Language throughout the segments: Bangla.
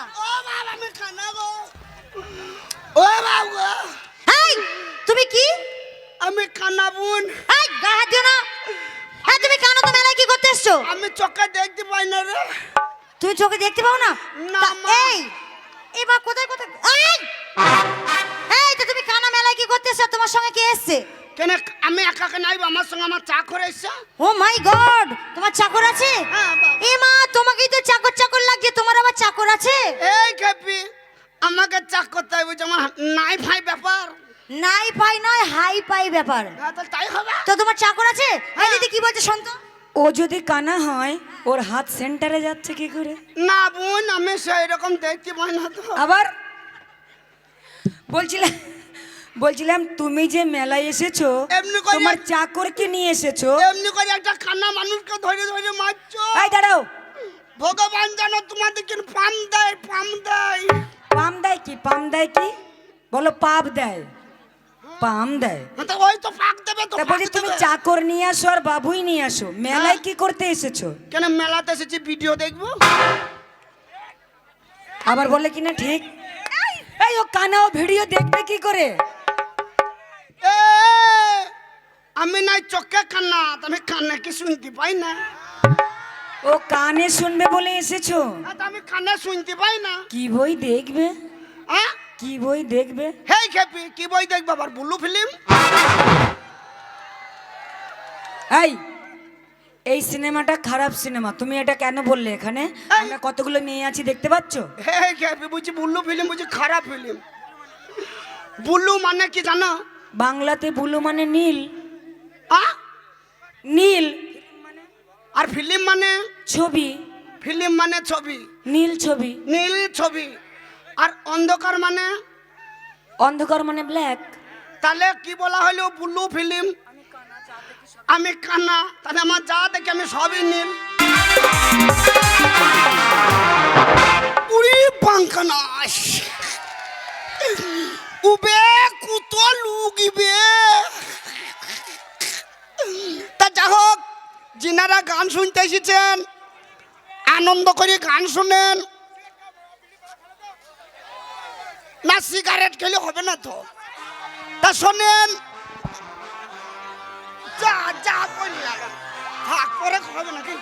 না ও বাবা আমি কানা গো ও বাবা এই তুমি কি? আমি কানা বোন এই গায়ে দিও না। হ্যাঁ তুমি কেন তো মেলায় কি করতে এসছো? আমি চোখে দেখতে পাই না রে। তুমি চোখে দেখতে পাও না? না। এই এবার কোথায় কোথায়? এই এই তো তুমি কানা মেলায় কি করতে এসছো? তোমার সঙ্গে কে এসছে? কেন আমি একা একা নাইব আমার সঙ্গে আমার চাকর এসছে ও মাই গড তোমার চাকর আছে? হ্যাঁ। এ মা তোমাকেই তো চাকর চাকর লাগছে তোমার আবার চাকর আছে? এই খেপি আমাকে চা করতে হবে যে আমার নাই ভাই ব্যাপার। নাই পাই নয় হাই পাই ব্যাপার। হ্যাঁ তো তাই হবে? তো তোমার চাকর আছে? এই দিদি কি বলছে শুন তো? ও যদি কানা হয় ওর হাত সেন্টারে যাচ্ছে কি করে? না বোন আমি সেই রকম দেখতে পাই না তো। আবার? বলছিলাম বলছিলাম তুমি যে মেলায় এসেছ তোমার চাকরকে নিয়ে এসেছ? এমনি করে একটা কান্না মানুষকে ধরে ধরে মারছো। এই দাঁড়াও। ভগবান জানো তোমাদের কিন্তু পাম দেয় পাম দেয়। পাম দেয় কি? পাম দেয় কি? বলো পাপ দেয়। পাম দেয়। হ্যাঁ, তো ওই তো পাক দেবে তো তা বলছি তুমি চাকর নিয়ে আসো আর বাবুই নিয়ে আসো। মেলায় কি করতে এসেছ? কেন মেলাতে এসেছি ভিডিও দেখব? আবার বলে কিনা ঠিক? এই ও কানা ও ভিডিও দেখবে কি করে? এ, আমি নাই চোখে কান্না আমি কান্না কি শুনতে পাই না। ও কানে শুনবে বলে এসেছ? হ্যাঁ, আমি কানে শুনতে পাই না। কি বই দেখবে? হ্যাঁ কি বই দেখবে? হেই খেপি কি বই দেখবে আবার? Blue film? এই এই সিনেমাটা খারাপ সিনেমা। তুমি এটা কেন বললে এখানে? আমরা কতগুলো মেয়ে আছি দেখতে পাচ্ছ? হেই খেপি বুঝছি বুলু ফিল্ম বুঝছি খারাপ ফিল্ম। বুলু মানে কি জানো? বাংলাতে বুলু মানে নীল। নীল। আর ফিল্ম মানে? ছবি। ফিল্ম মানে ছবি। নীল ছবি। নীল ছবি। আর অন্ধকার মানে? অন্ধকার মানে ব্ল্যাক। তাহলে কি বলা হলো বুলু ফিল্ম? আমি কান্না তাহলে আমার যা দেখে আমি সবই নীল। উড়ি পাঙ্কানাস উবে কুত যিনারা গান শুনতে এসেছেন, আনন্দ করে গান শুনেন। না সিগারেট খেলে হবে না তো। তা শোনেন। যা হবে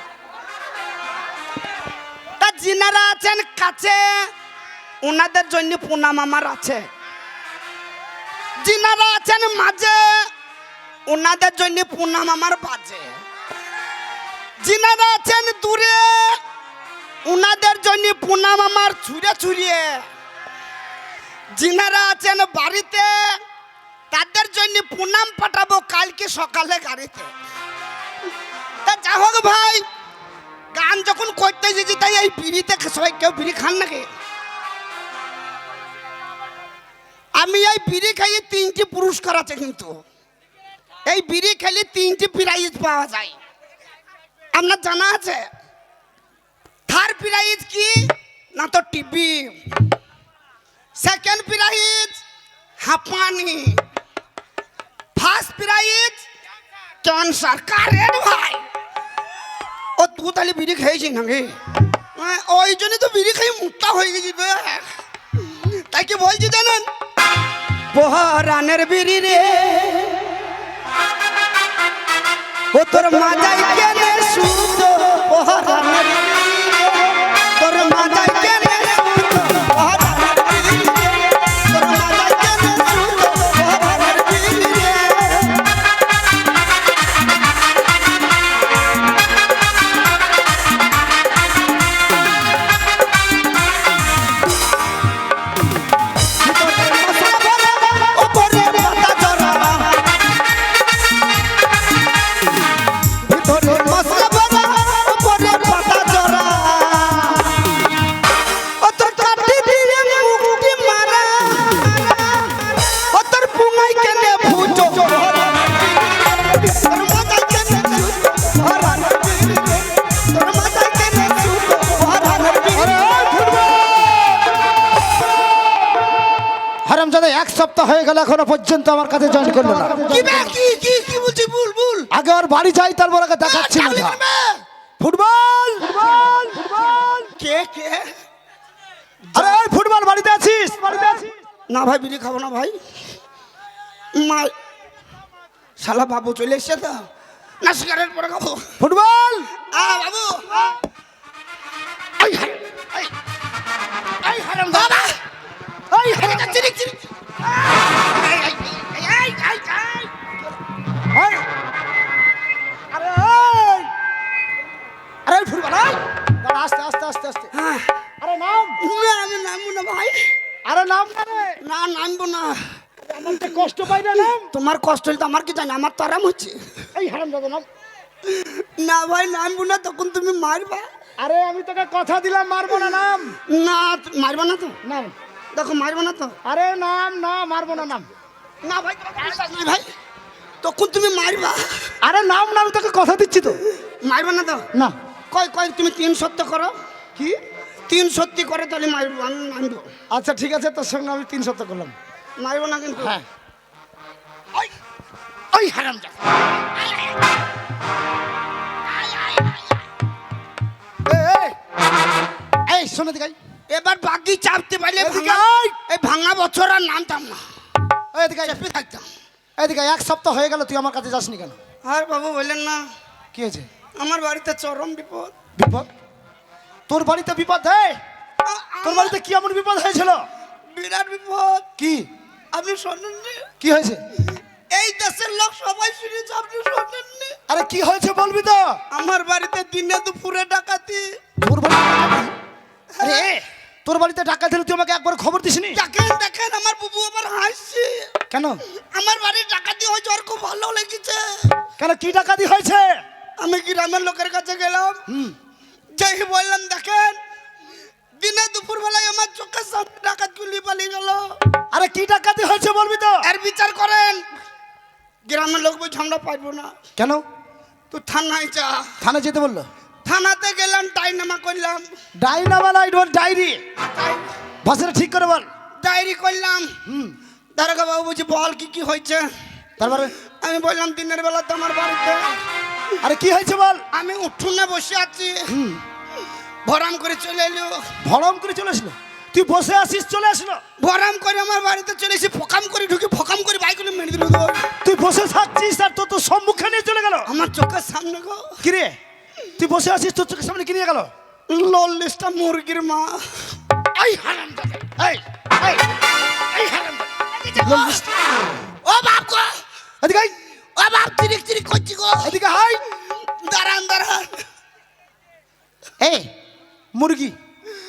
তা যিনারা আছেন কাছে ওনাদের জন্য পুনাম আমার আছে। যিনারা আছেন মাঝে। ওনাদের জন্য পুনাম আমার বাজে। যিনারা আছেন দূরে। ওনাদের জন্য পুনাম আমার ছুঁড়ে ছুঁড়িয়ে। যিনারা আছেন বাড়িতে। তাদের জন্য পুনাম পাঠাবো কালকে সকালে গাড়িতে। তা যা হোক ভাই, গান যখন করতে এসেছি তাই এই বিড়িতে সবাই কেউ বিড়ি খান নাকি? আমি এই বিড়ি খাইয়ে তিনটি পুরস্কার আছে কিন্তু। এই বিড়ি খেলে তিনটি প্রাইজ পাওয়া যায়। আপনার জানা আছে? থার্ড প্রাইজ কি? না তো টিভি সেকেন্ড প্রাইজ হাঁপানি। ফার্স্ট প্রাইজ ক্যান্সার কারের ভাই। ও তুই তাহলে বিড়ি খেয়েছি নাকি? আহ, ওই জন্য তো বিড়ি খেয়ে মুক্তা হয়ে গেছি তাই কি বলছি জানেন? বহরানের বিড়ি রে। ও তোর মাজাই কেনে সুতো বহরানের সপ্তাহ হয়ে গেল এখনও পর্যন্ত আমার কাছে জয়েন করল না। কি কি কি কি আগে ওর বাড়ি যাই তারপর ওকে দেখাচ্ছি না? ফুটবল! Football football. কে কে? না ভাই বিড়ি খাব না ভাই। মা শালা বাবু চলে এসছে তো। না সিগারেট পরে খাব। ফুটবল! আ বাবু। এই হারাম, এই, এই হারাম বাবা এই হারাম চিরিক চিরিক আরে এই! আরে এই ফুটবল আস্তে আস্তে আস্তে। আস্তে আরে নাম না আমি নামবো না ভাই আরে নাম না নামবো না আমার তো কষ্ট পাই না তোমার কষ্ট হলে তো আমার কি জানি আমার তো আরাম হচ্ছে এই হারাম দাদা নাম। না ভাই নামবো না তখন তুমি মারবা আরে আমি তোকে কথা দিলাম মারবো না নাম। না মারবা না তো। নাম। দেখো মারবো না তো আরে নাম না মারবো না নাম না ভাই বিশ্বাস নাই ভাই তখন তুমি মারবা আরে নাম না আমি তোকে কথা দিচ্ছি তো মারবো না তো না কয় কয় তুমি তিন সত্য করো কি তিন সত্যি করে তাহলে মারবো আমি মারবো আচ্ছা ঠিক আছে তোর সঙ্গে আমি তিন সপ্তাহ করলাম মারবো না কিন্তু হ্যাঁ ওই ওই হারাম! এই শোনো দিকাই এবার বাকি চাপতে পারলে এদিকে এই ভাঙা বছর আর নামতাম না। এই দিকাই চেপে থাকতাম। এই দিকাই এক সপ্তাহ হয়ে গেল তুই আমার কাছে যাসনি কেন? আর বাবু বললেন না। কি হয়েছে? আমার বাড়িতে চরম বিপদ। বিপদ? তোর বাড়িতে বিপদ হে? তোর বাড়িতে কি এমন বিপদ হয়েছিল? বিরাট বিপদ। কি? আপনি শোনেননি? কি হয়েছে? এই দেশের লোক সবাই শুনেছে আপনি শোনেননি? আরে কি হয়েছে বলবি তো? আমার বাড়িতে দিনে দুপুরে ডাকাতি। তোর বাড়িতে ডাকাতি? আরে তোর বাড়িতে টাকা দিলে তুই আমাকে একবার খবর দিসনি? দেখেন দেখেন আমার বুবু আবার হাসছে। কেন? আমার বাড়ির ডাকাতি হয়েছে ওর খুব ভালো লেগেছে। কেন কি ডাকাতি হয়েছে? আমি গ্রামের লোকের কাছে গেলাম। যাই বললাম দেখেন দিনে দুপুর বেলায় আমার চোখের সামনে ডাকাত গুলি পালিয়ে গেল। আরে কি ডাকাতি হয়েছে বলবি তো? এর বিচার করেন গ্রামের লোক বলছে আমরা পারব না। কেন? তো থানায় যা। থানা যেতে বলল? থানাতে গেলাম টাইনামা করলাম। ডাইনামা নাই ওর ডায়েরি। ভাষাটা ঠিক করে বল। ডায়েরি করলাম। হুম। দারোগা বাবু বলছে বল কি কি হয়েছে? তারপরে? আমি বললাম দিনের বেলা তো আমার বাড়িতে। আরে কি হয়েছে বল? আমি উঠুনে বসে আছি। ভরাম করে চলে এলো। ভরাম করে চলে আসলো তুই বসে আসিস চলে আসলো ভরাম করে আমার বাড়িতে চলে এসে ফকাম করে ঢুকে ফকাম করে বাইকগুলো মেরে দিল। তুই বসে থাকছিস আর তোর তো সম্মুখে নিয়ে চলে গেল। আমার চোখের সামনে গো। কিরে? তুই বসে আছিস তোর চোখের সামনে কি নিয়ে গেল? লল্লিশটা মুরগির মা। এই হারাম এই এই হারাম ও বাপ গো। এদিকে ও বাপ তিরিক তিরিক করছি গো। এদিকে হাই দাঁড়ান দাঁড়ান। এই মুরগি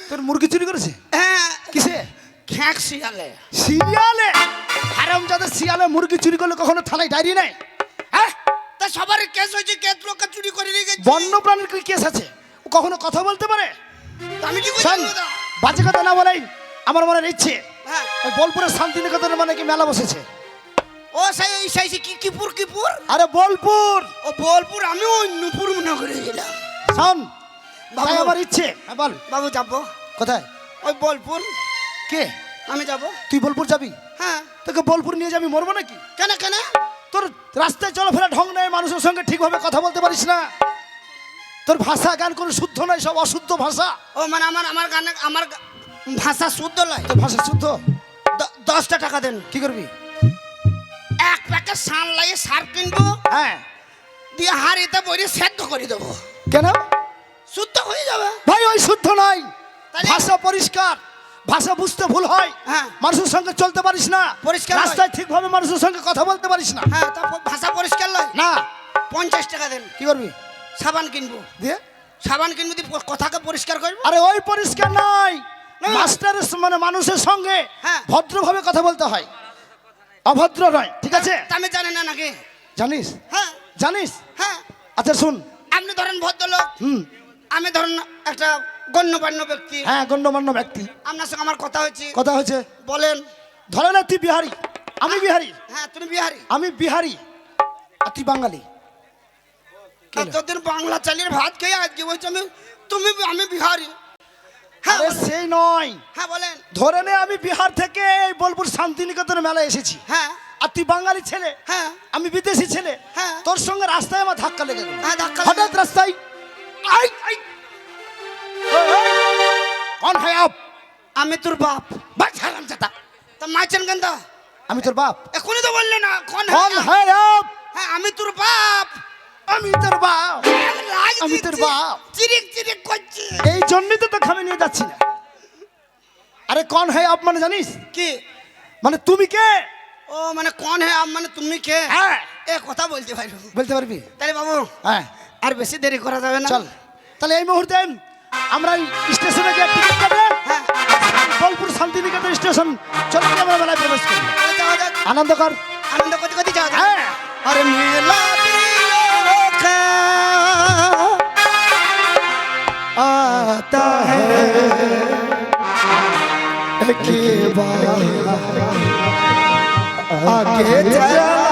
তোর মুরগি চুরি করেছে? হ্যাঁ। কিসে? খ্যাঁক শিয়ালে। সিরিয়ালে হারাম যাদের শিয়ালে মুরগি চুরি করলে কখনো থানায় ডায়েরি নেই? সবার কেস হয়েছে কে লোককে চুরি করে নিয়ে গেছে? বন্য প্রাণীর কি কেস আছে? ও কখনো কথা বলতে পারে? আমি কি শোন বাজে কথা না বলেই আমার মনে ইচ্ছে। হ্যাঁ। ওই বোলপুরের শান্তিনিকেতনের মানে কি মেলা বসেছে? ও সেই এই সেই কি কিপুর কিপুর? আরে বোলপুর! ও বোলপুর আমি ওই নুপুর মনে করে গেলাম। শোন। তাই আমার ইচ্ছে। হ্যাঁ, বল। বাবু যাব। কোথায়? ওই বোলপুর। কে? আমি যাব। তুই বোলপুর যাবি? হ্যাঁ তোকে বোলপুর নিয়ে যাবি মরবো নাকি? কেন কেন? তোর রাস্তায় চলাফেরা ঢং নেই মানুষের সঙ্গে ঠিকভাবে কথা বলতে পারিস না। তোর ভাষা গান কোনো শুদ্ধ নয় সব অশুদ্ধ ভাষা। ও মানে আমার আমার গানে আমার ভাষা শুদ্ধ নয়? তোর ভাষা শুদ্ধ? দশটা টাকা দেন। কি করবি? এক প্যাকেট সান লাগিয়ে সার কিনবো হ্যাঁ। দিয়ে হাড়িতে বইরে সেদ্ধ করে দেবো। কেন? শুদ্ধ হয়ে যাবে। ভাই ওই শুদ্ধ নয়? ভাষা পরিষ্কার। ভাষা বুঝতে ভুল হয়। হ্যাঁ। মানুষের সঙ্গে চলতে পারিস না। পরিষ্কার। রাস্তায় ঠিকভাবে মানুষের সঙ্গে কথা বলতে পারিস না। হ্যাঁ তা ভাষা পরিষ্কার নয়। না। পঞ্চাশ টাকা দেন। কি করবি? সাবান কিনবো। দিয়ে? সাবান কিনবো দিয়ে কথাকে পরিষ্কার করব? আরে ওই পরিষ্কার নয়। মাস্টারের মানে মানুষের সঙ্গে হ্যাঁ। ভদ্রভাবে কথা বলতে হয়। অভদ্র নয় ঠিক আছে? আমি জানি না নাকি। জানিস? হ্যাঁ। জানিস? হ্যাঁ। আচ্ছা শুন। আপনি ধরেন ভদ্রলোক। হুম। আমি ধরুন একটা গণ্যমান্য ব্যক্তি। হ্যাঁ গণ্যমান্য ব্যক্তি। আপনার সঙ্গে আমার কথা হয়েছে। কথা হয়েছে? বলেন। ধরে না তুই বিহারি। আমি বিহারি। হ্যাঁ তুমি বিহারি। আমি বিহারি। আর তুই বাঙালি? এতদিন বাংলা চালিয়ে ভাত খেয়ে আজকে বলছি আমি তুমি আমি বিহারি। হ্যাঁ সেই নয়। হ্যাঁ বলেন। ধরে নে আমি বিহার থেকে এই বোলপুর শান্তিনিকেতনের মেলায় এসেছি। হ্যাঁ। আর তুই বাঙালি ছেলে। হ্যাঁ। আমি বিদেশি ছেলে। হ্যাঁ। তোর সঙ্গে রাস্তায় আমার ধাক্কা লেগে গেল। হ্যাঁ, ধাক্কা হঠাৎ রাস্তায় কন আমি তোর বাপ। বাস হারাম জাদা। তা মারছেন কেন আমি তোর বাপ। এখনই তো বললে না কোন কন হ্যাঁ হে হ্যাঁ, আমি তোর বাপ। আমি তোর বাপ। আমি তোর বাপ। চিরিক চিরিক করছে। এই জন্যই তো তোকে আমি নিয়ে যাচ্ছি না। আরে কন হে আপ মানে জানিস? কি? মানে তুমি কে? ও মানে কোন হ্যাঁ আপ মানে তুমি কে? হ্যাঁ। এ কথা বলতে পারো বলতে পারবি? তাহলে বাবু হ্যাঁ। আর বেশি দেরি করা যাবে না চল তাহলে এই মুহূর্তে আমরা এই স্টেশনে গিয়ে টিকিট কাটে হ্যাঁ বোলপুর শান্তিনিকেতন স্টেশন চল গিয়ে আমরা মেলায় প্রবেশ করি তাহলে যাওয়া যাক আনন্দ কর আনন্দ করতে করতে যাওয়া যাক হ্যাঁ अरे मेला देखा आता है के बाद आगे चला